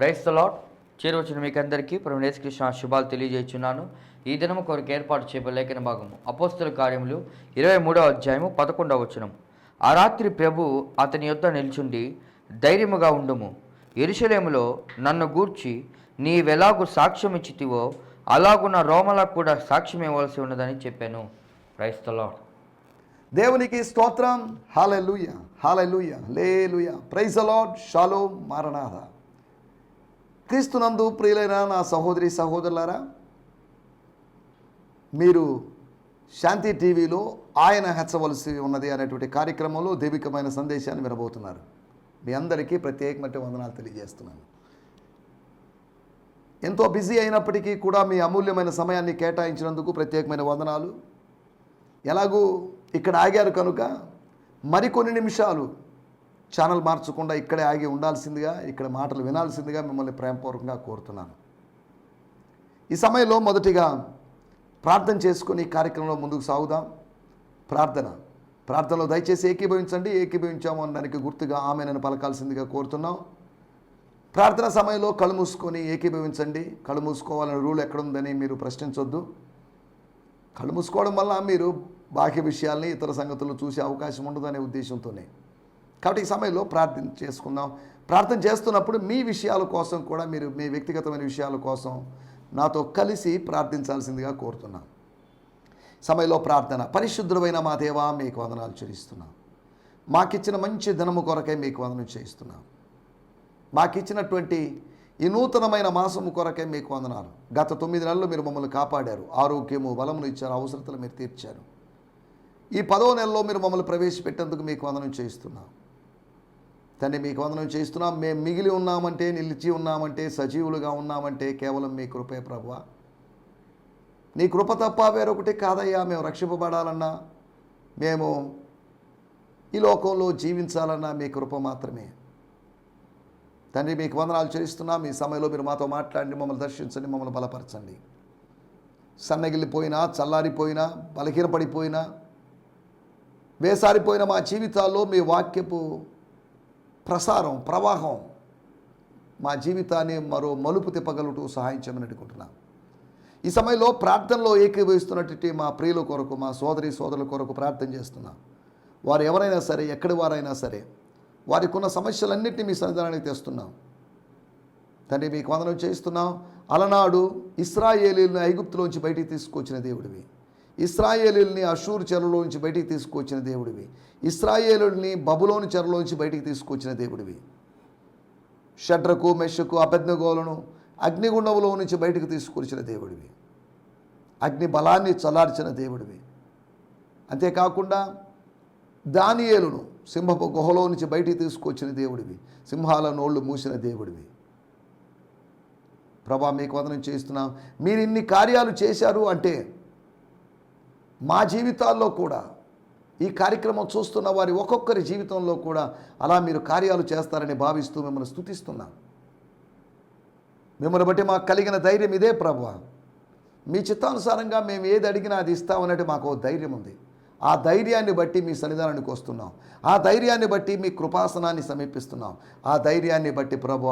Price lot చేరవచ్చిన మీకు అందరికీ కృష్ణ శుభాలు తెలియజేస్తున్నాను ఈ దినము కొరకు ఏర్పాటు చేయబడిన లేఖన భాగము. అపోస్తుల కార్యములు ఇరవై మూడవ అధ్యాయము పదకొండవ వచనం ఆ రాత్రి ప్రభు అతని యొద్ద నిల్చుండి ధైర్యముగా ఉండుము. ఎరుషలేములో నన్ను గూర్చి నీవెలాగు సాక్ష్యం ఇచ్చితివో అలాగున్న రోమలకు కూడా సాక్ష్యం ఇవ్వాల్సి ఉన్నదని చెప్పాను. ప్రైస్ దేవునికి స్తోత్రం. హాలెలుయ హాలెలుయ లేలుయ ప్రైజ్ అలాడ్ షాలో మారనాథ. క్రీస్తునందు ప్రియులైన నా సహోదరి సహోదరులారా మీరు శాంతి టీవీలో ఆయన హెచ్చవలసి ఉన్నది అనేటువంటి కార్యక్రమంలో దైవికమైన సందేశాన్ని వినబోతున్నారు. మీ అందరికీ ప్రత్యేకమైన వందనాలు తెలియజేస్తున్నాను. ఎంతో బిజీ అయినప్పటికీ కూడా మీ అమూల్యమైన సమయాన్ని కేటాయించినందుకు ప్రత్యేకమైన వందనాలు. ఎలాగూ ఇక్కడ ఆగారు కనుక మరికొన్ని నిమిషాలు ఛానల్ మార్చకుండా ఇక్కడే ఆగి ఉండాల్సిందిగా ఇక్కడ మాటలు వినాల్సిందిగా మిమ్మల్ని ప్రేమపూర్వకంగా కోరుతున్నాను. ఈ సమయంలో మొదటిగా ప్రార్థన చేసుకుని కార్యక్రమంలో ముందుకు సాగుదాం. ప్రార్థన. ప్రార్థనలో దయచేసి ఏకీభవించండి. ఏకీభవించాము అనడానికి గుర్తుగా ఆమె నన్ను పలకాల్సిందిగా కోరుతున్నాం. ప్రార్థన సమయంలో కళ్ళు మూసుకొని ఏకీభవించండి. కళ్ళు మూసుకోవాలనే రూల్ ఎక్కడుందని మీరు ప్రశ్నించొద్దు. కళ్ళు మూసుకోవడం వల్ల మీరు బాహ్య విషయాల్ని ఇతర సంగతులు చూసే అవకాశం ఉండదనే ఉద్దేశంతోనే. కాబట్టి ఈ సమయంలో ప్రార్థన చేసుకుందాం. ప్రార్థన చేస్తున్నప్పుడు మీ విషయాల కోసం కూడా మీరు మీ వ్యక్తిగతమైన విషయాల కోసం నాతో కలిసి ప్రార్థించాల్సిందిగా కోరుతున్నాం. సమయంలో ప్రార్థన. పరిశుద్ధమైన మా దేవా మీకు వందనాలు చెల్లిస్తున్నాం. మాకిచ్చిన మంచి ధనము కొరకై మీకు వందనం చేయిస్తున్నాం. మాకిచ్చినటువంటి ఈ నూతనమైన మాసము కొరకే మీకు వందనాలు. గత తొమ్మిది నెలలు మీరు మమ్మల్ని కాపాడారు. ఆరోగ్యము బలమును ఇచ్చారు అవసరతలు మీరు తీర్చారు. ఈ పదో నెలలో మీరు మమ్మల్ని ప్రవేశపెట్టేందుకు మీకు వందనం చేయిస్తున్నాం. తండ్రి మీకు వందనం చేస్తున్నాం మేము మిగిలి ఉన్నామంటే నిలిచి ఉన్నామంటే సజీవులుగా ఉన్నామంటే కేవలం మీ కృపే ప్రభువ. నీ కృప తప్ప వేరొకటి కాదయ్యా. మేము రక్షింపబడాలన్నా మేము ఈ లోకంలో జీవించాలన్నా మీ కృప మాత్రమే. తండ్రి మీకు వందనాలు చేస్తున్నాం మీ సమయంలో మీరు మాతో మాట్లాడండి మమ్మల్ని దర్శించండి మమ్మల్ని బలపరచండి. సన్నగిల్లిపోయినా చల్లారిపోయినా బలహీనపడిపోయినా వేసారిపోయిన మా జీవితాల్లో మీ వాక్యపు ప్రసారం ప్రవాహం మా జీవితాన్ని మరో మలుపు తిప్పగలుగుతూ సహాయం చేయమని అడుగుతున్నాం ఈ సమయంలో ప్రార్థనలో ఏకీభవిస్తున్నటువంటి మా ప్రియుల కొరకు మా సోదరి సోదరుల కొరకు ప్రార్థన చేస్తున్నాం. వారు ఎవరైనా సరే ఎక్కడి వారైనా సరే వారికి ఉన్న సమస్యలన్నింటినీ మీ సన్నిధానానికి తెస్తున్నాం. తండ్రి మీకు వందనం చేయిస్తున్నాం. అలనాడు ఇస్రాయేలీలను ఐగుప్తులోంచి బయటికి తీసుకొచ్చిన దేవుడివి. ఇస్రాయేలుల్ని అషూర్ చెరలోంచి బయటికి తీసుకొచ్చిన దేవుడివి. ఇస్రాయేలుల్ని బబులోని చెరలోంచి బయటికి తీసుకొచ్చిన దేవుడివి. షడ్రకు మెషకు అభజ్ఞగోలను అగ్నిగుండంలో నుంచి బయటికి తీసుకొచ్చిన దేవుడివి. అగ్ని బలాన్ని చల్లార్చిన దేవుడివి. అంతేకాకుండా దానియేలును సింహపు గుహలో నుంచి బయటికి తీసుకొచ్చిన దేవుడివి. సింహాల నోళ్ళు మూసిన దేవుడివి. ప్రభా మీకు వదనం చేస్తున్నాం. మీరు ఇన్ని కార్యాలు చేశారు అంటే మా జీవితాల్లో కూడా ఈ కార్యక్రమం చూస్తున్న వారి ఒక్కొక్కరి జీవితంలో కూడా అలా మీరు కార్యాలు చేస్తారని భావిస్తూ మిమ్మల్ని స్థుతిస్తున్నాం మిమ్మల్ని బట్టి మాకు కలిగిన ధైర్యం ఇదే ప్రభు. మీ చిత్తానుసారంగా మేము ఏది అడిగినా అది ఇస్తామన్నట్టు మాకు ధైర్యం ఉంది. ఆ ధైర్యాన్ని బట్టి మీ సన్నిధానానికి వస్తున్నాం. ఆ ధైర్యాన్ని బట్టి మీ కృపాసనాన్ని సమీపిస్తున్నాం. ఆ ధైర్యాన్ని బట్టి ప్రభు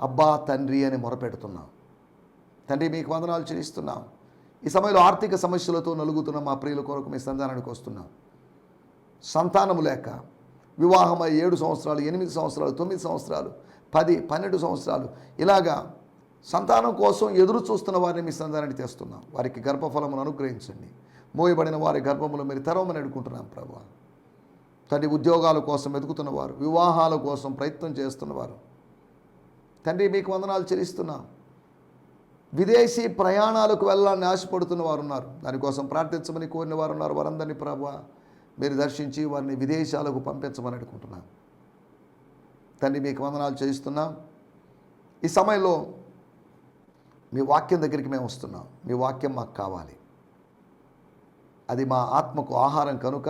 అబ్బా తండ్రి అని మొరపెడుతున్నాం. తండ్రి మీకు వందనాలు చెల్లిస్తున్నాం. ఈ సమయంలో ఆర్థిక సమస్యలతో నలుగుతున్న మా ప్రియుల కొరకు మీ సంధానానికి వస్తున్నాం. సంతానము లేక వివాహమై ఏడు సంవత్సరాలు ఎనిమిది సంవత్సరాలు తొమ్మిది సంవత్సరాలు పది పన్నెండు సంవత్సరాలు ఇలాగా సంతానం కోసం ఎదురు చూస్తున్న వారిని మీ సంతానానికి తెస్తున్నాం. వారికి గర్భఫలమును అనుగ్రహించండి. మోయబడిన వారి గర్భములు మీరు తెరవమని అడుగుకుంటున్నాం ప్రభు. తండ్రి ఉద్యోగాల కోసం వెతుకుతున్నవారు వివాహాల కోసం ప్రయత్నం చేస్తున్నవారు. తండ్రి మీకు వందనాలు చెల్లిస్తున్నాం. విదేశీ ప్రయాణాలకు వెళ్ళాలని ఆశపడుతున్న వారు ఉన్నారు దానికోసం ప్రార్థించమని కోరిన వారు ఉన్నారు వారందరినీ ప్రభా మీరు దర్శించి వారిని విదేశాలకు పంపించమని అనుకుంటున్నాను తండ్రి మీకు వందనాలు చేయిస్తున్నాం. ఈ సమయంలో మీ వాక్యం దగ్గరికి మేము వస్తున్నాం. మీ వాక్యం మాకు కావాలి. అది మా ఆత్మకు ఆహారం కనుక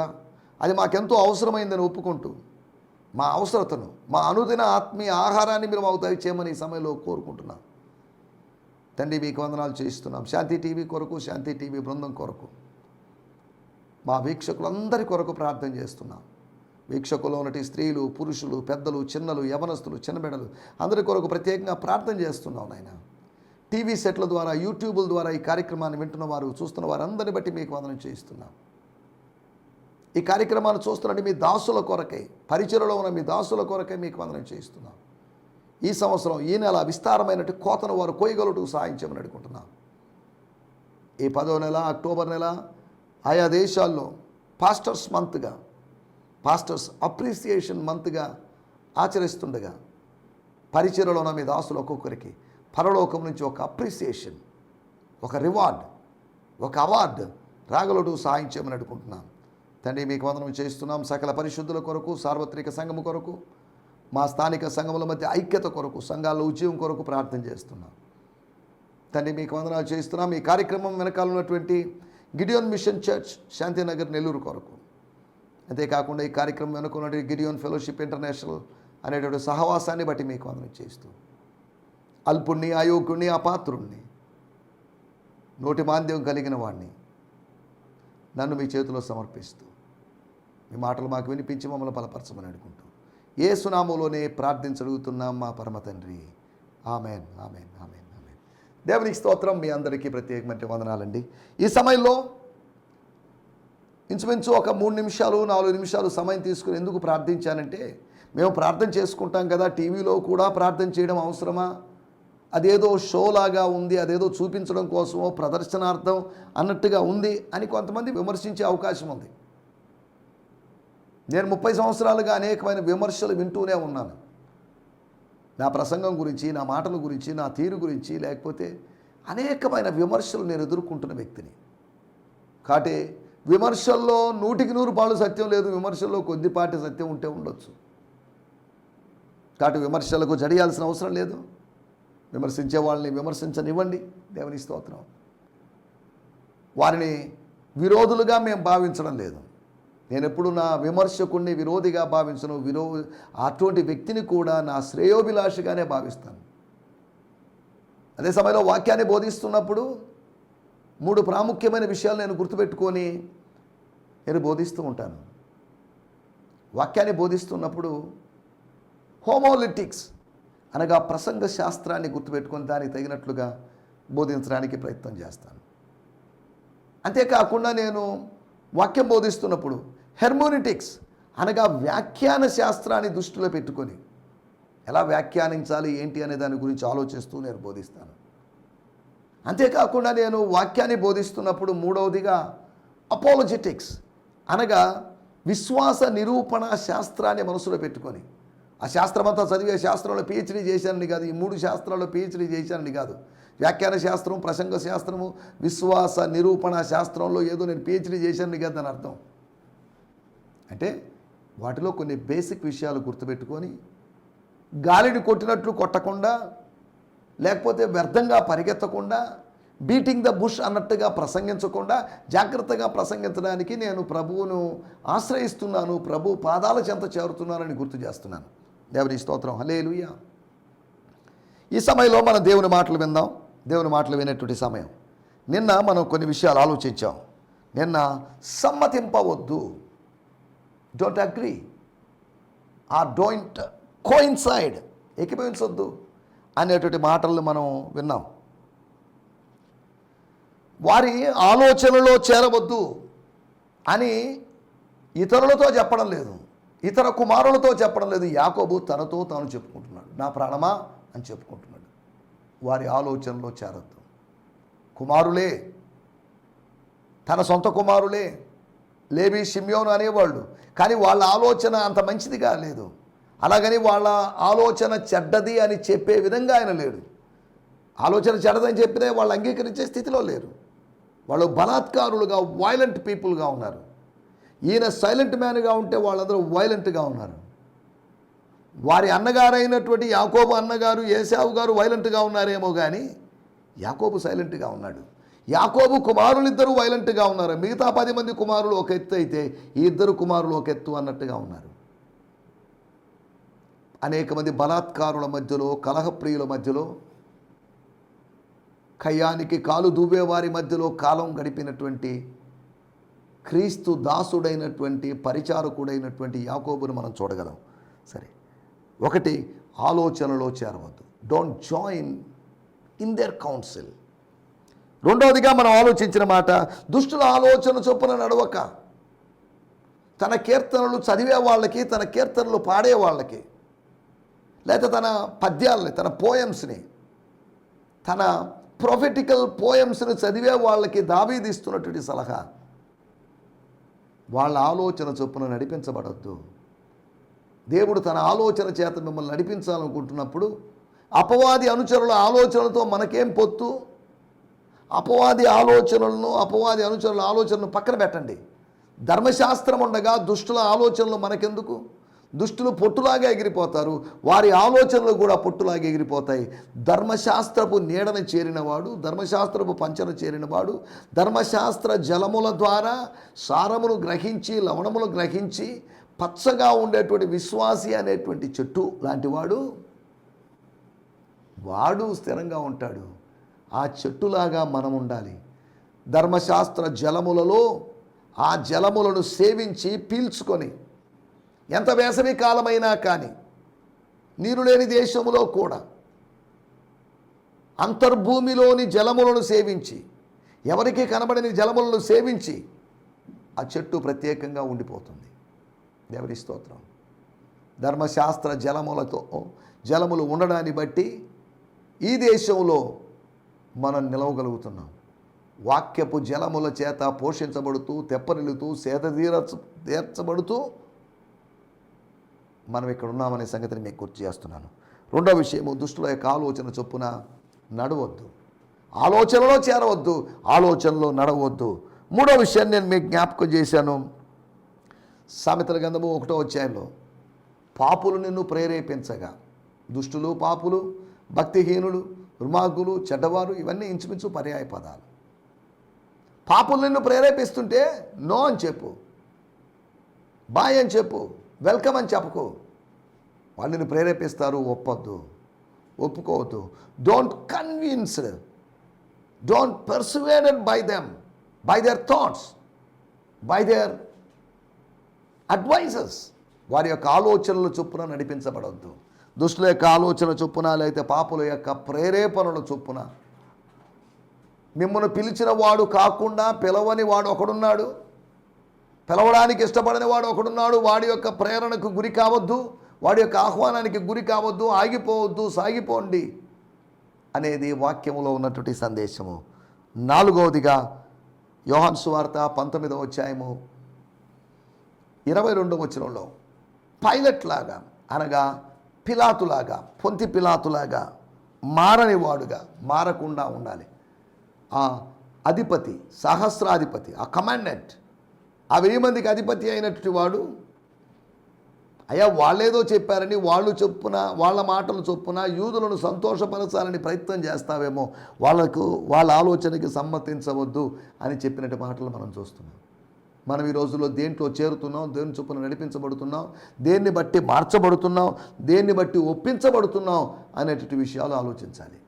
అది మాకెంతో అవసరమైందని ఒప్పుకుంటూ మా అవసరతను మా అనుదిన ఆత్మీయ ఆహారాన్ని మీరు మాకు దయచేయమని ఈ సమయంలో కోరుకుంటున్నాం. తండ్రి మీకు వందనాలు చేయిస్తున్నాం. శాంతి టీవీ కొరకు శాంతి టీవీ బృందం కొరకు. మా వీక్షకులందరి కొరకు ప్రార్థన చేస్తున్నాం. వీక్షకులు ఉన్నటి స్త్రీలు పురుషులు పెద్దలు చిన్నలు యవనస్తులు చిన్నబిడ్డలు అందరి కొరకు ప్రత్యేకంగా ప్రార్థన చేస్తున్నాం నాయన. టీవీ సెట్ల ద్వారా యూట్యూబుల ద్వారా ఈ కార్యక్రమాన్ని వింటున్న వారు చూస్తున్న వారందరిని బట్టి మీకు వందనం చేయిస్తున్నాం. ఈ కార్యక్రమాన్ని చూస్తున్నట్టు మీ దాసుల కొరకై పరిచయలో ఉన్న మీ దాసుల కొరకై మీకు వందనం చేయిస్తున్నాం. ఈ సంవత్సరం ఈ నెల విస్తారమైనట్టు కోతను వారు కోయగలుగుటూ సహాయం చేయమని అడుగుతున్నాం ఈ పదో నెల అక్టోబర్ నెల ఆయా దేశాల్లో పాస్టర్స్ మంత్గా పాస్టర్స్ అప్రిసియేషన్ మంత్గా ఆచరిస్తుండగా పరిచయలో ఉన్న మీ దాసులు ఒక్కొక్కరికి పరలోకం నుంచి ఒక అప్రిసియేషన్ ఒక రివార్డ్ ఒక అవార్డు రాగలడు సహాయం చేయమని అడుగుతున్నాం తండ్రి మీకు వందనం చేస్తున్నాం. సకల పరిశుద్ధుల కొరకు సార్వత్రిక సంఘము కొరకు మా స్థానిక సంఘముల మధ్య ఐక్యత కొరకు సంఘాల్లో ఉద్యమం కొరకు ప్రార్థన చేస్తున్నాం. తండ్రి మీకు వందనాలు చేస్తున్నాం ఈ కార్యక్రమం వెనకాల ఉన్నటువంటి Gideon mission church Shantinagar Nellore కొరకు. అంతేకాకుండా ఈ కార్యక్రమం వెనుక ఉన్నటువంటి గిడియోన్ ఫెలోషిప్ ఇంటర్నేషనల్ అనేటువంటి సహవాసాన్ని బట్టి మీకు వందనం చేస్తూ అల్పుణ్ణి అయోగ్యుణ్ణి అపాత్రుణ్ణి నోటి మాంద్యం కలిగిన వాణ్ణి నన్ను మీ చేతిలో సమర్పిస్తూ మీ మాటలు మాకు వినిపించి మమ్మల్ని బలపరచమని అడుగుంటూ ఏ సునామోలోనే ప్రార్థించగలుగుతున్నాం మా పరమ తండ్రి. Amen amen amen amen. దేవునికి స్తోత్రం మీ అందరికీ ప్రత్యేకమైన వందనాలండి. ఈ సమయంలో ఇంచుమించు ఒక మూడు నిమిషాలు నాలుగు నిమిషాలు సమయం తీసుకుని ఎందుకు ప్రార్థించానంటే మేము ప్రార్థన చేసుకుంటాం కదా టీవీలో కూడా ప్రార్థన చేయడం అవసరమా? అదేదో షో లాగా ఉంది అదేదో చూపించడం కోసమో ప్రదర్శనార్థం అన్నట్టుగా ఉంది అని కొంతమంది విమర్శించే అవకాశం ఉంది. నేను ముప్పై సంవత్సరాలుగా అనేకమైన విమర్శలు వింటూనే ఉన్నాను. నా ప్రసంగం గురించి నా మాటల గురించి నా తీరు గురించి లేకపోతే అనేకమైన విమర్శలు నేను ఎదుర్కొంటున్న వ్యక్తిని. కాబట్టి విమర్శల్లో నూటికి నూరు పాలు సత్యం లేదు విమర్శల్లో కొద్దిపాటి సత్యం ఉంటే ఉండొచ్చు. కాబట్టి విమర్శలకు జడియాల్సిన అవసరం లేదు. విమర్శించే వాళ్ళని విమర్శించనివ్వండి. దేవుని స్తోత్రం. వారిని విరోధులుగా మేము భావించడం లేదు. నేను ఎప్పుడు నా విమర్శకుణ్ణి విరోధిగా భావించను. విరో అటువంటి వ్యక్తిని కూడా నా శ్రేయోభిలాషగానే భావిస్తాను. అదే సమయంలో వాక్యాన్ని బోధిస్తున్నప్పుడు మూడు ప్రాముఖ్యమైన విషయాలు నేను గుర్తుపెట్టుకొని నేను బోధిస్తూ ఉంటాను. వాక్యాన్ని బోధిస్తున్నప్పుడు హోమోలిటిక్స్ అనగా ప్రసంగ శాస్త్రాన్ని గుర్తుపెట్టుకొని దానికి తగినట్లుగా బోధించడానికి ప్రయత్నం చేస్తాను. అంతేకాకుండా నేను వాక్యం బోధిస్తున్నప్పుడు హెర్మోనిటిక్స్ అనగా వ్యాఖ్యాన శాస్త్రాన్ని దృష్టిలో పెట్టుకొని ఎలా వ్యాఖ్యానించాలి ఏంటి అనే దాని గురించి ఆలోచిస్తూ నేను బోధిస్తాను. అంతేకాకుండా నేను వాక్యాన్ని బోధిస్తున్నప్పుడు మూడవదిగా అపోలజెటిక్స్ అనగా విశ్వాస నిరూపణ శాస్త్రాన్ని మనసులో పెట్టుకొని. ఆ శాస్త్రమంతా చదివే శాస్త్రంలో పిహెచ్డీ చేశానని కాదు ఈ మూడు శాస్త్రాల్లో పిహెచ్డీ చేశానని కాదు. వ్యాఖ్యాన శాస్త్రం ప్రసంగ శాస్త్రము విశ్వాస నిరూపణ శాస్త్రంలో ఏదో నేను పిహెచ్డీ చేశాను కదా అని అర్థం. అంటే వాటిలో కొన్ని బేసిక్ విషయాలు గుర్తుపెట్టుకొని గాలిని కొట్టినట్లు కొట్టకుండా లేకపోతే వ్యర్థంగా పరిగెత్తకుండా బీటింగ్ ద బుష్ అన్నట్టుగా ప్రసంగించకుండా జాగ్రత్తగా ప్రసంగించడానికి నేను ప్రభువును ఆశ్రయిస్తున్నాను ప్రభు పాదాల చెంత చేరుతున్నానని గుర్తు చేస్తున్నాను. దేవుని స్తోత్రం. హలేలుయ్య ఈ సమయంలో మనం దేవుని మాటలు విందాం. దేవుని మాటలు వినేటువంటి సమయం. నిన్న మనం కొన్ని విషయాలు ఆలోచించాం. నిన్న సమ్మతింపవద్దు. డోంట్ అగ్రీ ఆ డోంట్ కోయిన్సైడ్ ఏకీభవించొద్దు అనేటువంటి మాటలను మనం విన్నాం. వారి ఆలోచనలో చేరవద్దు అని ఇతరులతో చెప్పడం లేదు. ఇతర కుమారులతో చెప్పడం లేదు. యాకోబు తనతో తాను చెప్పుకుంటున్నాడు. నా ప్రాణమా అని చెప్పుకుంటున్నాడు. వారి ఆలోచనలో చేరద్దు. కుమారులే తన సొంత కుమారులే లేబి షిమ్యోను అనేవాళ్ళు. కానీ వాళ్ళ ఆలోచన అంత మంచిదిగా లేదు. అలాగని వాళ్ళ ఆలోచన చెడ్డది అని చెప్పే విధంగా ఆయన లేడు. ఆలోచన చెడ్డదని చెప్పినా వాళ్ళు అంగీకరించే స్థితిలో లేరు. వాళ్ళు బలాత్కారులుగా వైలెంట్ పీపుల్గా ఉన్నారు. ఈయన సైలెంట్ మ్యాన్గా ఉంటే వాళ్ళందరూ వైలెంట్గా ఉన్నారు. వారి అన్నగారైనటువంటి యాకోబు అన్నగారు ఏసావు గారు వైలెంట్గా ఉన్నారేమో కానీ యాకోబు సైలెంట్గా ఉన్నాడు. యాకోబు కుమారులు ఇద్దరు వైలెంట్గా ఉన్నారు. మిగతా పది మంది కుమారులు ఒక ఎత్తు అయితే ఈ ఇద్దరు కుమారులు ఒక ఎత్తు అన్నట్టుగా ఉన్నారు. అనేక మంది బలాత్కారుల మధ్యలో కలహప్రియుల మధ్యలో కయ్యానికి కాలు దువ్వే వారి మధ్యలో కాలం గడిపినటువంటి క్రీస్తు దాసుడైనటువంటి పరిచారకుడైనటువంటి యాకోబును మనం చూడగలం. సరే. ఒకటి ఆలోచనలో చేరవద్దు. Don't join in their council రెండవదిగా మనం ఆలోచించిన మాట దుష్టుల ఆలోచన చొప్పున నడవక. తన కీర్తనలు చదివే వాళ్ళకి తన కీర్తనలు పాడే వాళ్ళకి లేకపోతే తన పద్యాలని తన పోయమ్స్ని తన ప్రొఫెటికల్ పోయమ్స్ని చదివే వాళ్ళకి దావీదిస్తున్నటువంటి సలహా. వాళ్ళ ఆలోచన చొప్పున నడిపించబడద్దు. దేవుడు తన ఆలోచన చేత మిమ్మల్ని నడిపించాలనుకుంటున్నప్పుడు అపవాది అనుచరుల ఆలోచనలతో మనకేం పొత్తు? అపవాది ఆలోచనలను అపవాది అనుచరుల ఆలోచనలను పక్కన పెట్టండి. ధర్మశాస్త్రం ఉండగా దుష్టుల ఆలోచనలు మనకెందుకు? దుష్టులు పొట్టులాగా ఎగిరిపోతారు. వారి ఆలోచనలు కూడా పొట్టులాగా ఎగిరిపోతాయి. ధర్మశాస్త్రపు నీడన చేరినవాడు ధర్మశాస్త్రపు పంచన చేరినవాడు ధర్మశాస్త్ర జలముల ద్వారా సారమును గ్రహించి లవణములు గ్రహించి పచ్చగా ఉండేటువంటి విశ్వాసి అనేటువంటి చెట్టు లాంటివాడు వాడు స్థిరంగా ఉంటాడు. ఆ చెట్టులాగా మనం ఉండాలి. ధర్మశాస్త్ర జలములలో ఆ జలములను సేవించి పీల్చుకొని ఎంత వేసవి కాలమైనా కానీ నీరు లేని దేశములో కూడా అంతర్భూమిలోని జలములను సేవించి ఎవరికి కనబడని జలములను సేవించి ఆ చెట్టు ప్రత్యేకంగా ఉండిపోతుంది. దేవుని స్తోత్రం ధర్మశాస్త్ర జలములతో జలములు ఉండడాన్ని బట్టి ఈ దేశంలో మనం నిలవగలుగుతున్నాం. వాక్యపు జలముల చేత పోషించబడుతూ తెప్పరిల్లుతూ సేద తీర తీర్చబడుతూ మనం ఇక్కడ ఉన్నామనే సంగతిని మీకు గుర్తు చేస్తున్నాను. రెండో విషయము దుష్టుల యొక్క ఆలోచన చొప్పున నడవద్దు. ఆలోచనలో చేరవద్దు ఆలోచనలో నడవద్దు. మూడో విషయాన్ని నేను మీకు జ్ఞాపకం చేశాను. సామెతల గంధము ఒకటో అధ్యాయంలో పాపులు నిన్ను ప్రేరేపించగా దుష్టులు పాపులు భక్తిహీనులు రుమాగులు చెడ్డవారు ఇవన్నీ ఇంచుమించు పర్యాయ పదాలు. పాపులు నిన్ను ప్రేరేపిస్తుంటే నో అని చెప్పు. బాయ్ అని చెప్పు. వెల్కమ్ అని చెప్పకు. వాళ్ళు నిన్ను ప్రేరేపిస్తారు ఒప్పొద్దు. ఒప్పుకోవద్దు. Don't convinced don't persuaded by them by their thoughts by their advisers వారి యొక్క ఆలోచనల చొప్పున నడిపించబడవద్దు దుష్టుల యొక్క ఆలోచన చొప్పున లేకపోతే పాపుల యొక్క ప్రేరేపణల చొప్పున. మిమ్మల్ని పిలిచిన వాడు కాకుండా పిలవని వాడు ఒకడున్నాడు. పిలవడానికి ఇష్టపడని వాడు ఒకడున్నాడు. వాడి యొక్క ప్రేరణకు గురి కావద్దు. వాడి యొక్క ఆహ్వానానికి గురి కావద్దు. ఆగిపోవద్దు సాగిపోండి అనేది వాక్యములో ఉన్నటువంటి సందేశము. నాలుగవదిగా యోహాన్ సువార్త పంతొమ్మిదవ అధ్యాయము ఇరవై రెండవ వచనంలో పైలట్ లాగా అనగా పిలాతులాగా పొంతి పిలాతులాగా మారని వాడుగా మారకుండా ఉండాలి. ఆ అధిపతి సహస్రాధిపతి ఆ కమాండెంట్ ఆ వెయ్యి మందికి అధిపతి అయినటువంటి వాడు అయ్యా వాళ్ళేదో చెప్పారని వాళ్ళు చొప్పున వాళ్ళ మాటలు చొప్పున యూదులను సంతోషపరచాలని ప్రయత్నం చేస్తావేమో వాళ్ళకు వాళ్ళ ఆలోచనకి సమ్మతించవద్దు అని చెప్పినట్టు మాటలు మనం చూస్తున్నాం. మనం ఈ రోజుల్లో దేంట్లో చేరుతున్నాం దేని చొప్పున నడిపించబడుతున్నాం దేన్ని బట్టి మార్చబడుతున్నాం దేన్ని బట్టి ఒప్పించబడుతున్నాం అనేటువంటి విషయాలు ఆలోచించాలి.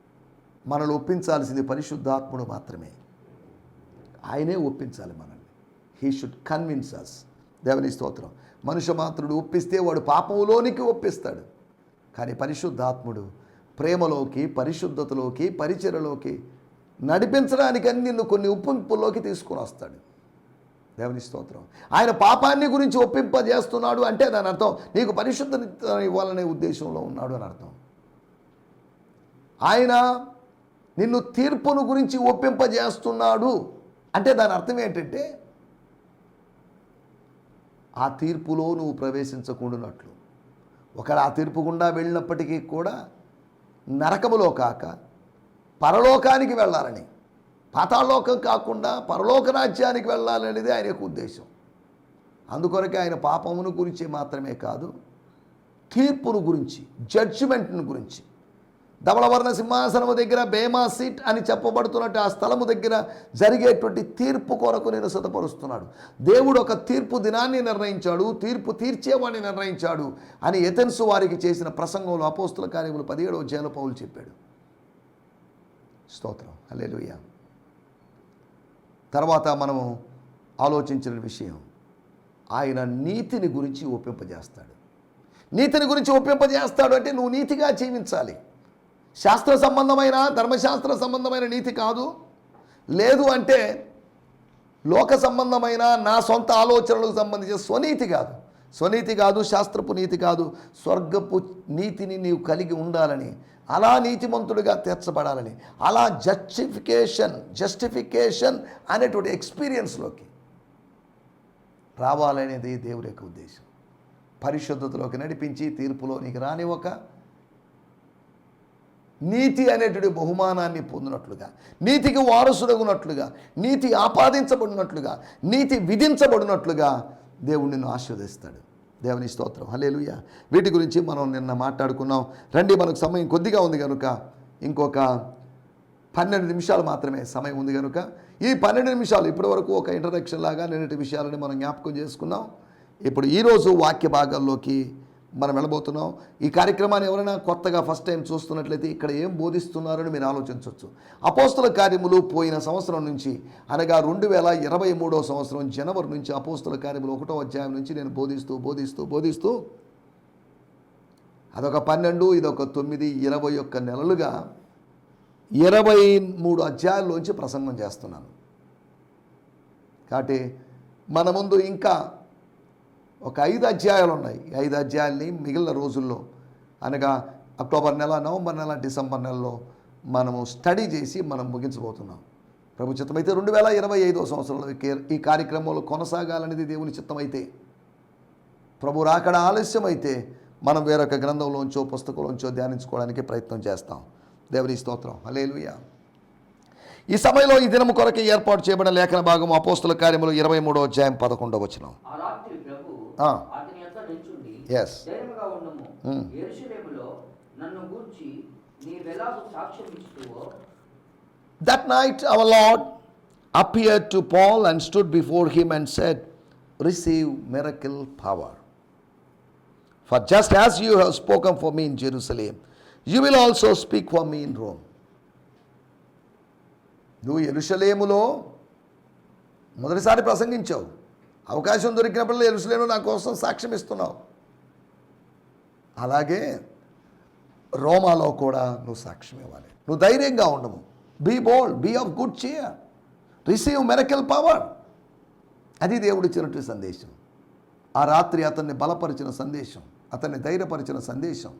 మనల్ని ఒప్పించాల్సింది పరిశుద్ధాత్ముడు మాత్రమే. ఆయనే ఒప్పించాలి మనల్ని. హీ షుడ్ కన్విన్స్ అస్ దేవుని స్తోత్రం. మనుష్య మాత్రుడు ఒప్పిస్తే వాడు పాపంలోనికి ఒప్పిస్తాడు. కానీ పరిశుద్ధాత్ముడు ప్రేమలోకి పరిశుద్ధతలోకి పరిచయలోకి నడిపించడానికి అన్ని నిన్ను కొన్ని ఒప్పింపుల్లోకి తీసుకుని వస్తాడు. దేవుని స్తోత్రం. ఆయన పాపాన్ని గురించి ఒప్పింపజేస్తున్నాడు అంటే దాని అర్థం నీకు పరిశుద్ధ ఇవ్వాలనే ఉద్దేశంలో ఉన్నాడు అని అర్థం. ఆయన నిన్ను తీర్పును గురించి ఒప్పింపజేస్తున్నాడు అంటే దాని అర్థం ఏంటంటే ఆ తీర్పులో నువ్వు ప్రవేశించకుండానట్లు. ఒకవేళ ఆ తీర్పు గుండా వెళ్ళినప్పటికీ కూడా నరకములో కాక పరలోకానికి వెళ్ళాలని పాతాళలోకం కాకుండా పరలోక రాజ్యానికి వెళ్ళాలనేది ఆయన యొక్క ఉద్దేశం. అందుకొరకే ఆయన పాపమును గురించి మాత్రమే కాదు తీర్పును గురించి జడ్జిమెంట్ను గురించి. ధవళవర్ణ సింహాసనము దగ్గర బేమా సీట్ అని చెప్పబడుతున్నట్టు ఆ స్థలము దగ్గర జరిగేటువంటి తీర్పు కొరకు నేను సిద్ధపరుస్తున్నాడు. దేవుడు ఒక తీర్పు దినాన్ని నిర్ణయించాడు తీర్పు తీర్చేవాడిని నిర్ణయించాడు అని ఎథెన్సు వారికి చేసిన ప్రసంగంలో అపోస్తుల కార్యములు పదిహేడవ జైలు పౌలు చెప్పాడు. స్తోత్రం. అల్లెలుయ్యా తర్వాత మనము ఆలోచించిన విషయం ఆయన నీతిని గురించి ఒప్పింపజేస్తాడు. నీతిని గురించి ఒప్పింపజేస్తాడు అంటే నువ్వు నీతిగా జీవించాలి. శాస్త్ర సంబంధమైన ధర్మశాస్త్ర సంబంధమైన నీతి కాదు. లేదు అంటే లోక సంబంధమైన నా సొంత ఆలోచనలకు సంబంధించిన స్వనీతి కాదు. స్వనీతి కాదు శాస్త్రపు నీతి కాదు. స్వర్గపు నీతిని నీవు కలిగి ఉండాలని అలా నీతిమంతుడిగా తీర్చబడాలని అలా జస్టిఫికేషన్ జస్టిఫికేషన్ అనేటువంటి ఎక్స్పీరియన్స్లోకి రావాలనేది దేవుడి యొక్క ఉద్దేశం. పరిశుద్ధతలోకి నడిపించి తీర్పులో నీకు ఒక నీతి అనేటువంటి బహుమానాన్ని పొందినట్లుగా నీతికి వారసుడగునట్లుగా నీతి ఆపాదించబడినట్లుగా నీతి విధించబడినట్లుగా దేవుడు నిన్ను ఆశీర్వదిస్తాడు. దేవుని స్తోత్రం. హలేలుయ వీటి గురించి మనం నిన్న మాట్లాడుకున్నాం. రండి మనకు సమయం కొద్దిగా ఉంది కనుక ఇంకొక పన్నెండు నిమిషాలు మాత్రమే సమయం ఉంది కనుక ఈ పన్నెండు నిమిషాలు ఇప్పటివరకు ఒక ఇంట్రడక్షన్ లాగా నిన్నటి విషయాలని మనం జ్ఞాపకం చేసుకున్నాం. ఇప్పుడు ఈరోజు వాక్య భాగాల్లోకి మనం వెళ్ళబోతున్నాం. ఈ కార్యక్రమాన్ని ఎవరైనా కొత్తగా ఫస్ట్ టైం చూస్తున్నట్లయితే ఇక్కడ ఏం బోధిస్తున్నారని మీరు ఆలోచించవచ్చు. అపోస్తుల కార్యములు పోయిన సంవత్సరం నుంచి అనగా రెండు వేల ఇరవై మూడో సంవత్సరం జనవరి నుంచి అపోస్తుల కార్యములు ఒకటో అధ్యాయం నుంచి నేను బోధిస్తూ బోధిస్తూ బోధిస్తూ అదొక పన్నెండు ఇదొక తొమ్మిది ఇరవై ఒక్క నెలలుగా ఇరవై మూడు అధ్యాయాల్లోంచి ప్రసంగం చేస్తున్నాను. కాబట్టి మన ముందు ఇంకా ఒక ఐదు అధ్యాయాలు ఉన్నాయి. ఐదు అధ్యాయాల్ని మిగిలిన రోజుల్లో అనగా అక్టోబర్ నెల నవంబర్ నెల డిసెంబర్ నెలలో మనము స్టడీ చేసి మనం ముగించబోతున్నాం. ప్రభు చిత్తమైతే రెండు వేల ఇరవై ఐదో సంవత్సరంలో ఈ కే- ఈ కార్యక్రమంలో కొనసాగాలనేది దేవుని చిత్తమైతే ప్రభు రాకడ ఆలస్యమైతే మనం వేరొక గ్రంథంలోంచో పుస్తకంలోంచో ధ్యానించుకోవడానికి ప్రయత్నం చేస్తాం. దేవుని స్తోత్రం. హలేలుయ ఈ సమయంలో ఈ దినము కొరకు ఏర్పాటు చేయబడిన లేఖన భాగం అపోస్తుల కార్యములు ఇరవై మూడో అధ్యాయం పదకొండవ వచనం. Hmm. ఇస్తువో That night, our Lord appeared to Paul and stood before him and said, Receive miracle power. For just as you have spoken for me in Jerusalem, you will also speak for me in Rome. నువ్వు ఎరుషలేములో మొదటిసారి ప్రసంగించావు అవకాశం దొరికినప్పుడు ఎరుసలేను నా కోసం సాక్ష్యం ఇస్తున్నావు. అలాగే రోమాలో కూడా నువ్వు సాక్ష్యం ఇవ్వాలి. నువ్వు ధైర్యంగా ఉండము. Be bold be of good cheer receive miracle power అది దేవుడు ఇచ్చినటువంటి సందేశం. ఆ రాత్రి అతన్ని బలపరిచిన సందేశం అతన్ని ధైర్యపరిచిన సందేశం.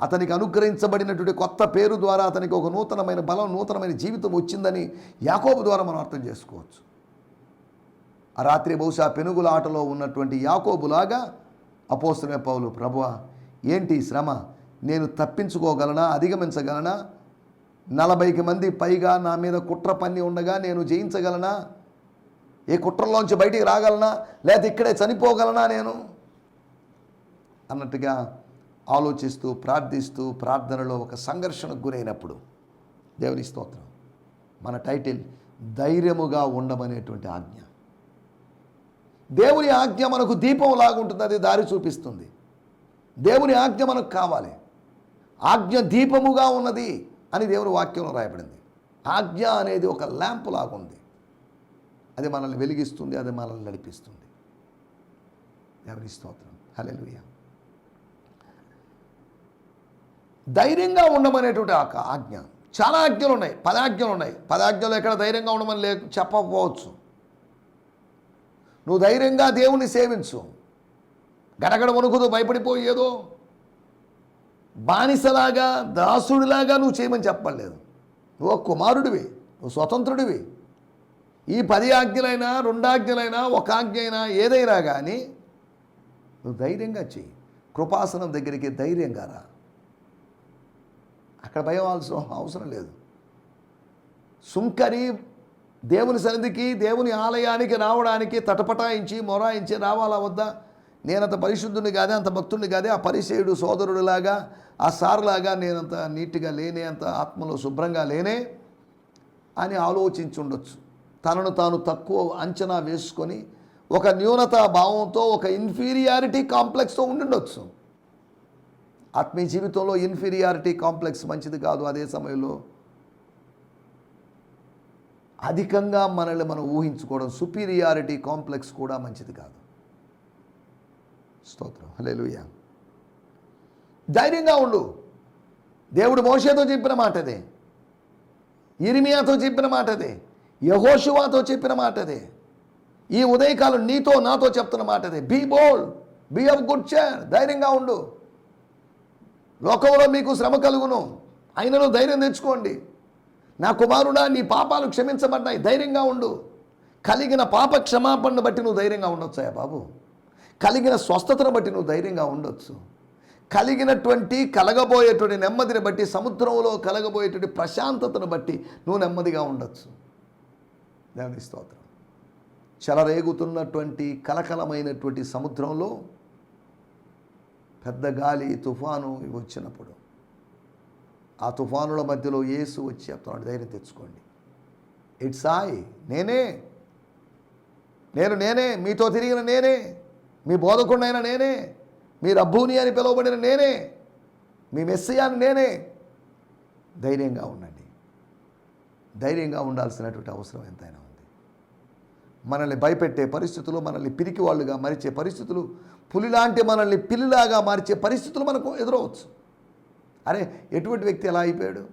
అతనికి అనుగ్రహించబడినటువంటి కొత్త పేరు ద్వారా అతనికి ఒక నూతనమైన బలం నూతనమైన జీవితం వచ్చిందని యాకోబు ద్వారా మనం అర్థం చేసుకోవచ్చు. ఆ రాత్రి బహుశా పెనుగుల ఆటలో ఉన్నటువంటి యాకోబులాగా అపోస్తులే పౌలు ప్రభువ ఏంటి శ్రమ? నేను తప్పించుకోగలనా? అధిగమించగలనా? నలభైకి మంది పైగా నా మీద కుట్ర పన్ని ఉండగా నేను జయించగలనా? ఏ కుట్రలోంచి బయటికి రాగలనా? లేదా ఇక్కడే చనిపోగలనా నేను? అన్నట్టుగా ఆలోచిస్తూ ప్రార్థిస్తూ ప్రార్థనలో ఒక సంఘర్షణకు గురైనప్పుడు దేవుని స్తోత్రం. మన టైటిల్ ధైర్యముగా ఉండమనేటువంటి ఆజ్ఞ. దేవుని ఆజ్ఞ మనకు దీపం లాగుంటుంది అది దారి చూపిస్తుంది. దేవుని ఆజ్ఞ మనకు కావాలి. ఆజ్ఞ దీపముగా ఉన్నది అని దేవుని వాక్యంలో రాయబడింది. ఆజ్ఞ అనేది ఒక ల్యాంప్ లాగుంది అది మనల్ని వెలిగిస్తుంది అది మనల్ని నడిపిస్తుంది. దేవుని స్తోత్రం. హల్లెలూయా. ధైర్యంగా ఉండమనేటువంటి ఆ ఆజ్ఞ. చాలా ఆజ్ఞలు ఉన్నాయి. పదాజ్ఞలు ఉన్నాయి. పదాజ్ఞలు ఎక్కడ ధైర్యంగా ఉండమని లే చెప్పకపోవచ్చు. నువ్వు ధైర్యంగా దేవుణ్ణి సేవించు. గడగడ వణుకుదు భయపడిపోయేదో బానిసలాగా దాసుడిలాగా నువ్వు చేయమని చెప్పలేదు. నువ్వు ఒక కుమారుడివి నువ్వు స్వతంత్రుడివి. ఈ పది ఆజ్ఞలైనా రెండాజ్ఞలైనా ఒక ఆజ్ఞ అయినా ఏదైనా కానీ నువ్వు ధైర్యంగా చెయ్యి. కృపాసనం దగ్గరికి ధైర్యంగా రా. అక్కడ భయం అవసరం అవసరం లేదు. సుంకరి దేవుని సన్నిధికి దేవుని ఆలయానికి రావడానికి తటపటాయించి మొరాయించి రావాలా వద్దా? నేనంత పరిశుద్ధుని కాదే అంత భక్తుడిని కాదే ఆ పరిచయుడు సోదరుడిలాగా ఆ సార్లాగా నేనంత నీట్గా లేనే అంత ఆత్మలో శుభ్రంగా లేనే అని ఆలోచించుండొచ్చు. తనను తాను తక్కువ అంచనా వేసుకొని ఒక న్యూనతా భావంతో ఒక ఇన్ఫీరియారిటీ కాంప్లెక్స్తో ఉండుండొచ్చు. ఆత్మీయ జీవితంలో ఇన్ఫీరియారిటీ కాంప్లెక్స్ మంచిది కాదు. అదే సమయంలో అధికంగా మనల్ని మనం ఊహించుకోవడం సుపీరియారిటీ కాంప్లెక్స్ కూడా మంచిది కాదు. స్తోత్రం. హల్లెలూయా. ధైర్యంగా ఉండు. దేవుడు మోషేతో చెప్పిన మాట అదే ఇరిమియాతో చెప్పిన మాట అదే యహోషువాతో చెప్పిన మాట అదే ఈ ఉదయకాలం నీతో నాతో చెప్తున్న మాట అదే be bold be of good cheer ధైర్యంగా ఉండు. లోకంలో మీకు శ్రమ కలుగును. అయినను ధైర్యం తెచ్చుకోండి. నా కుమారుడా నీ పాపాలు క్షమించబడ్డాయి. ధైర్యంగా ఉండు. కలిగిన పాప క్షమాపణను బట్టి నువ్వు ధైర్యంగా ఉండొచ్చాయా బాబు. కలిగిన స్వస్థతను బట్టి నువ్వు ధైర్యంగా ఉండొచ్చు. కలిగినటువంటి కలగబోయేటువంటి నెమ్మదిని బట్టి సముద్రంలో కలగబోయేటువంటి ప్రశాంతతను బట్టి నువ్వు నెమ్మదిగా ఉండొచ్చు. దేవుని స్తోత్రం. చెలరేగుతున్నటువంటి కలకలమైనటువంటి సముద్రంలో పెద్ద గాలి తుఫాను ఇవి వచ్చినప్పుడు ఆ తుఫానుల మధ్యలో యేసు వచ్చి చెప్తున్నాడు ధైర్యం తెచ్చుకోండి. ఇట్స్ ఐ నేనే. నేను నేనే మీతో తిరిగిన నేనే. మీ బోధకుండైన నేనే. మీ రబ్బూని అని పిలువబడిన నేనే. మీ మెస్సియాని నేనే. ధైర్యంగా ఉండండి. ధైర్యంగా ఉండాల్సినటువంటి అవసరం ఎంతైనా ఉంది. మనల్ని భయపెట్టే పరిస్థితులు మనల్ని పిరికి వాళ్ళుగా మరిచే పరిస్థితులు పులిలాంటి మనల్ని పిల్లిలాగా మార్చే పరిస్థితులు మనకు ఎదురవచ్చు అరే ఎటువంటి వ్యక్తి ఎలా అయిపోయాడు?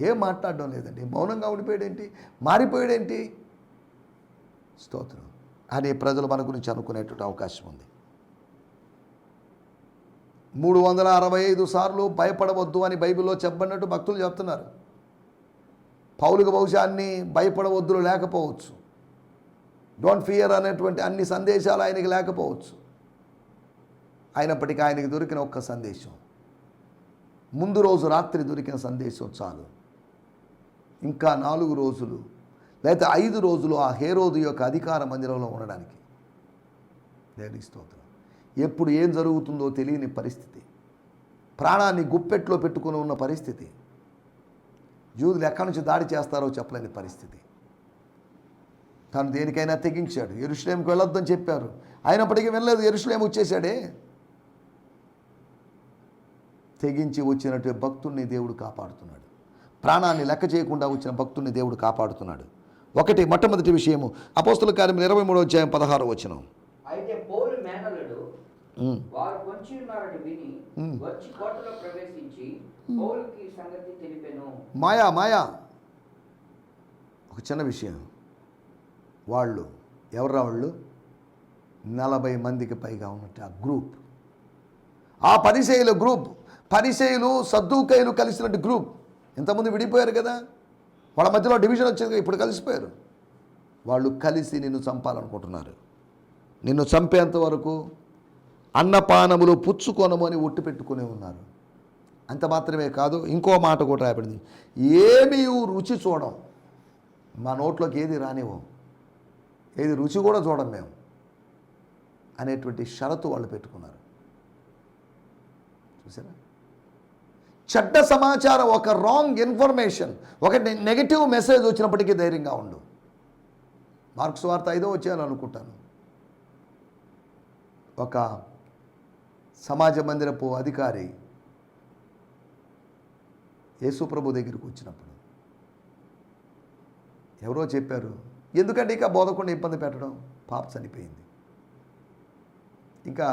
ఏం మాట్లాడడం లేదండి. మౌనంగా ఉండిపోయాడేంటి? మారిపోయాడేంటి? స్తోత్రం. అని ప్రజలు మన గురించి అనుకునేటువంటి అవకాశం ఉంది. మూడు వందల అరవై ఐదు సార్లు భయపడవద్దు అని బైబిల్లో చెప్పబడినట్టు భక్తులు చెప్తున్నారు. పౌలుకు బహుశా అన్ని భయపడవద్దులు లేకపోవచ్చు. డోంట్ ఫియర్ అనేటువంటి అన్ని సందేశాలు ఆయనకి లేకపోవచ్చు. అయినప్పటికీ ఆయనకి దొరికిన ఒక్క సందేశం. ముందు రోజు రాత్రి దొరికిన సందేశం చాలు. ఇంకా నాలుగు రోజులు లేదా ఐదు రోజులు ఆ హేరోదు యొక్క అధికార మందిరంలో ఉండడానికి. దేవుని స్తోత్రం. ఎప్పుడు ఏం జరుగుతుందో తెలియని పరిస్థితి. ప్రాణాన్ని గుప్పెట్లో పెట్టుకుని ఉన్న పరిస్థితి. యూదులు ఎక్కడి నుంచి దాడి చేస్తారో చెప్పలేని పరిస్థితి. తాను దేనికైనా తెగించాడు. ఎరుషులేంకి వెళ్ళొద్దని చెప్పారు. అయినప్పటికీ వెళ్ళలేదు ఎరుషులేం వచ్చేసాడే తెగించి వచ్చినట్టు భక్తుణ్ణి దేవుడు కాపాడుతున్నాడు. ప్రాణాన్ని లెక్క చేయకుండా వచ్చిన భక్తుణ్ణి దేవుడు కాపాడుతున్నాడు. ఒకటి మొట్టమొదటి విషయము అపోస్తుల కార్యం ఇరవై మూడో అధ్యాయం పదహారు వచనం. అయితే పౌలు మేనలుడు ఉమ్. వారు పొంచి ఉన్నారని విని ఉమ్. వచ్చి కోటలో ప్రవేశించి పౌలుకి సంగతి తెలిపెను. మాయా మాయా. ఒక చిన్న విషయం. వాళ్ళు ఎవర్రా వాళ్ళు? నలభై మందికి పైగా ఉన్నట్టు ఆ గ్రూప్. ఆ పరిచయుల గ్రూప్. పరిసేయులు సద్దుకైలు కలిసినట్టు గ్రూప్. ఇంతకుముందు విడిపోయారు కదా. వాళ్ళ మధ్యలో డివిజన్ వచ్చింది ఇప్పుడు కలిసిపోయారు. వాళ్ళు కలిసి నిన్ను చంపాలనుకుంటున్నారు. నిన్ను చంపేంత వరకు అన్నపానములు పుచ్చుకొనము అని ఒట్టు పెట్టుకునే ఉన్నారు. అంత మాత్రమే కాదు ఇంకో మాట కూడా రాయబడింది. ఏమీ రుచి చూడం. మా నోట్లోకి ఏది రానివ్వం. ఏది రుచి కూడా చూడం మేము అనేటువంటి షరతు వాళ్ళు పెట్టుకున్నారు. చూసారా? చెడ్డ సమాచారం ఒక రాంగ్ ఇన్ఫర్మేషన్ ఒక నెగిటివ్ నెగటివ్ మెసేజ్ వచ్చినప్పటికీ ధైర్యంగా ఉండు. మార్క్స్ వార్త ఐదో వచ్చాను అనుకుంటాను. ఒక సమాజ మందిరపు అధికారి యేసుప్రభు దగ్గరికి వచ్చినప్పుడు ఎవరో చెప్పారు ఎందుకంటే ఇక బోధకుండా ఇబ్బంది పెట్టడం? పాప చనిపోయింది. ఇంకా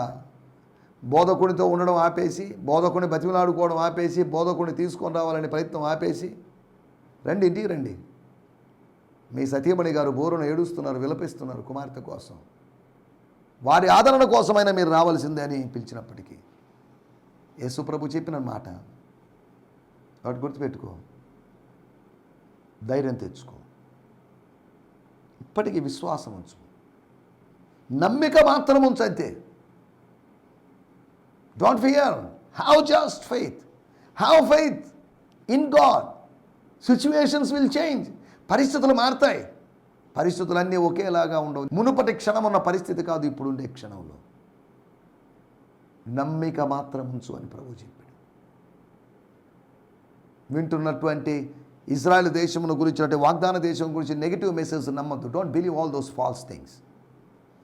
బోధకునితో ఉండడం ఆపేసి బోధకుని బతిమలాడుకోవడం ఆపేసి బోధకుని తీసుకొని రావాలనే ప్రయత్నం ఆపేసి రండి ఇంటికి రండి. మీ సతీమణి గారు బోరును ఏడుస్తున్నారు విలపిస్తున్నారు కుమార్తె కోసం. వారి ఆదరణ కోసమైనా మీరు రావాల్సిందే అని పిలిచినప్పటికీ. యేసుప్రభు చెప్పిన మాట. వాటి గుర్తుపెట్టుకో. ధైర్యం తెచ్చుకో. ఇప్పటికీ విశ్వాసం ఉంచు. నమ్మిక మాత్రం ఉంచైతే don't fear have just faith have faith in God situations will change పరిస్థితులు మారుతాయి. పరిస్థితులన్నీ ఒకేలాగా ఉండవు. మునుపటి క్షణం ఉన్న పరిస్థితి కాదు ఇప్పుడు ఉండే క్షణంలో. నమ్మిక మాత్రం ఉంచు అని ప్రభు చెప్పాడు. వింటున్నటువంటి ఇజ్రాయెల్ దేశమును గురించినటువంటి వాగ్దాన దేశం గురించి నెగిటివ్ మెసేజ్ నమ్మద్దు. Don't believe all those false things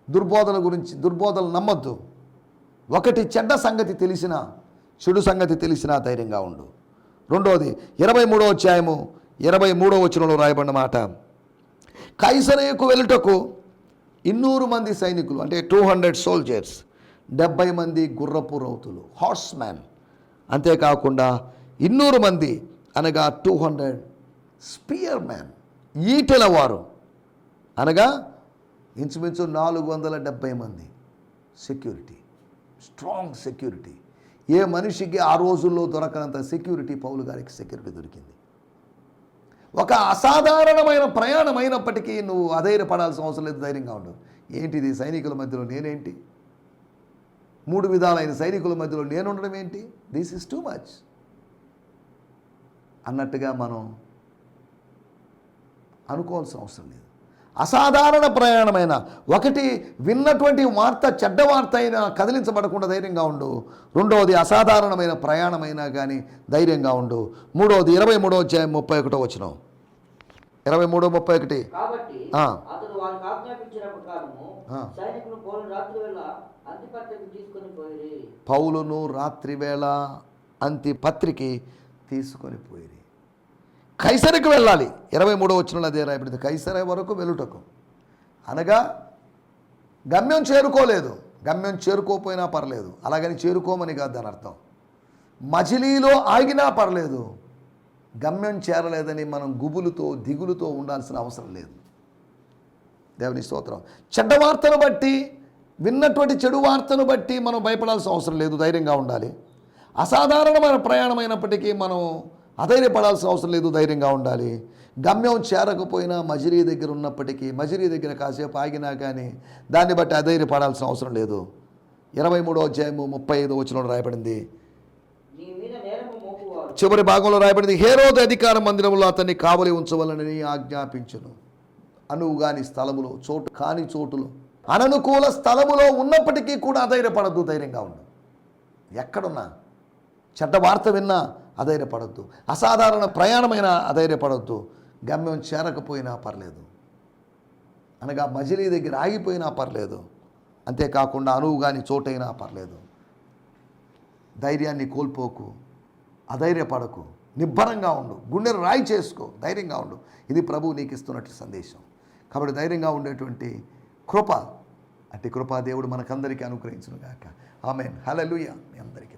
దుర్బోధన గురించి దుర్బోధలు నమ్మద్దు. ఒకటి చెడ్డ సంగతి తెలిసిన చెడు సంగతి తెలిసినా ధైర్యంగా ఉండు. రెండవది ఇరవై మూడో అధ్యాయము ఇరవై మూడో వచనంలో రాయబడిన మాట. కైసరయ్యకు వెళ్ళుటకు ఇన్నూరు మంది సైనికులు అంటే టూ హండ్రెడ్ సోల్జర్స్ డెబ్బై మంది గుర్రపు రౌతులు హార్స్ మ్యాన్ అంతేకాకుండా ఇన్నూరు మంది అనగా టూ హండ్రెడ్ స్పియర్ మ్యాన్ ఈటెల వారు. అనగా ఇంచుమించు నాలుగు వందల డెబ్బై మంది సెక్యూరిటీ స్ట్రాంగ్ సెక్యూరిటీ. ఏ మనిషికి ఆ రోజుల్లో దొరకనంత సెక్యూరిటీ పౌలు గారికి సెక్యూరిటీ దొరికింది. ఒక అసాధారణమైన ప్రయాణం అయినప్పటికీ నువ్వు అధైర్యపడాల్సిన అవసరం లేదు ధైర్యంగా ఉండవు ఏంటిది? సైనికుల మధ్యలో నేనేంటి? మూడు విధాలైన సైనికుల మధ్యలో నేను ఉండడం ఏంటి? దిస్ ఇస్ టూ మచ్ అన్నట్టుగా మనం అనుకోవాల్సిన అవసరం లేదు. అసాధారణ ప్రయాణమైన ఒకటి విన్నటువంటి వార్త చెడ్డ వార్త అయినా కదిలించబడకుండా ధైర్యంగా ఉండు. రెండవది అసాధారణమైన ప్రయాణమైనా కానీ ధైర్యంగా ఉండు. మూడవది ఇరవై మూడో అధ్యాయం ముప్పై ఒకటో వచ్చిన ఇరవై మూడో ముప్పై ఒకటి. పోలిన రాత్రి వేళ అంతి పత్రికి తీసుకొని పోయి కైసరికి వెళ్ళాలి. ఇరవై మూడో వచ్చినలో అదే రాయబడింది. కైసర వరకు వెలుటకు. అనగా గమ్యం చేరుకోలేదు. గమ్యం చేరుకోపోయినా పర్లేదు. అలాగని చేరుకోమని కాదు దాని అర్థం. మజిలీలో ఆగినా పర్లేదు. గమ్యం చేరలేదని మనం గుబులుతో దిగులుతో ఉండాల్సిన అవసరం లేదు. దేవుని స్తోత్రం. చెడ్డ వార్తను బట్టి విన్నటువంటి చెడు వార్తను బట్టి మనం భయపడాల్సిన అవసరం లేదు. ధైర్యంగా ఉండాలి. అసాధారణమైన ప్రయాణం అయినప్పటికీ మనం అధైర్యపడాల్సిన అవసరం లేదు ధైర్యంగా ఉండాలి. గమ్యం చేరకపోయినా మజిరీ దగ్గర ఉన్నప్పటికీ మజిరీ దగ్గర కాసేపు ఆగినా కానీ దాన్ని బట్టి అధైర్యపడాల్సిన అవసరం లేదు. ఇరవై మూడో అధ్యాయము ముప్పై ఐదో వచ్చిన రాయబడింది. చివరి భాగంలో రాయబడింది హేరోద్ అధికార మందిరంలో అతన్ని కావలి ఉంచవలనని ఆజ్ఞాపించును. అనువు కాని స్థలములో చోటు కాని చోటులో అననుకూల స్థలములో ఉన్నప్పటికీ కూడా అధైర్యపడద్దు ధైర్యంగా ఉండు. ఎక్కడున్నా? చెడ్డ వార్త విన్నా అధైర్యపడద్దు. అసాధారణ ప్రయాణమైన అధైర్యపడద్దు. గమ్యం చేరకపోయినా పర్లేదు. అనగా మజిలీ దగ్గర ఆగిపోయినా పర్లేదు. అంతేకాకుండా అనువు కాని చోటైనా పర్లేదు. ధైర్యాన్ని కోల్పోకు. అధైర్యపడకు. నిబ్బరంగా ఉండు. గుండెను రాయి చేసుకో. ధైర్యంగా ఉండు. ఇది ప్రభువు నీకు ఇస్తున్నట్టు సందేశం. కాబట్టి ధైర్యంగా ఉండేటువంటి కృప. అట్టి కృపా దేవుడు మనకందరికీ అనుగ్రహించును గాక ఆమె హలలుయ మీ అందరికీ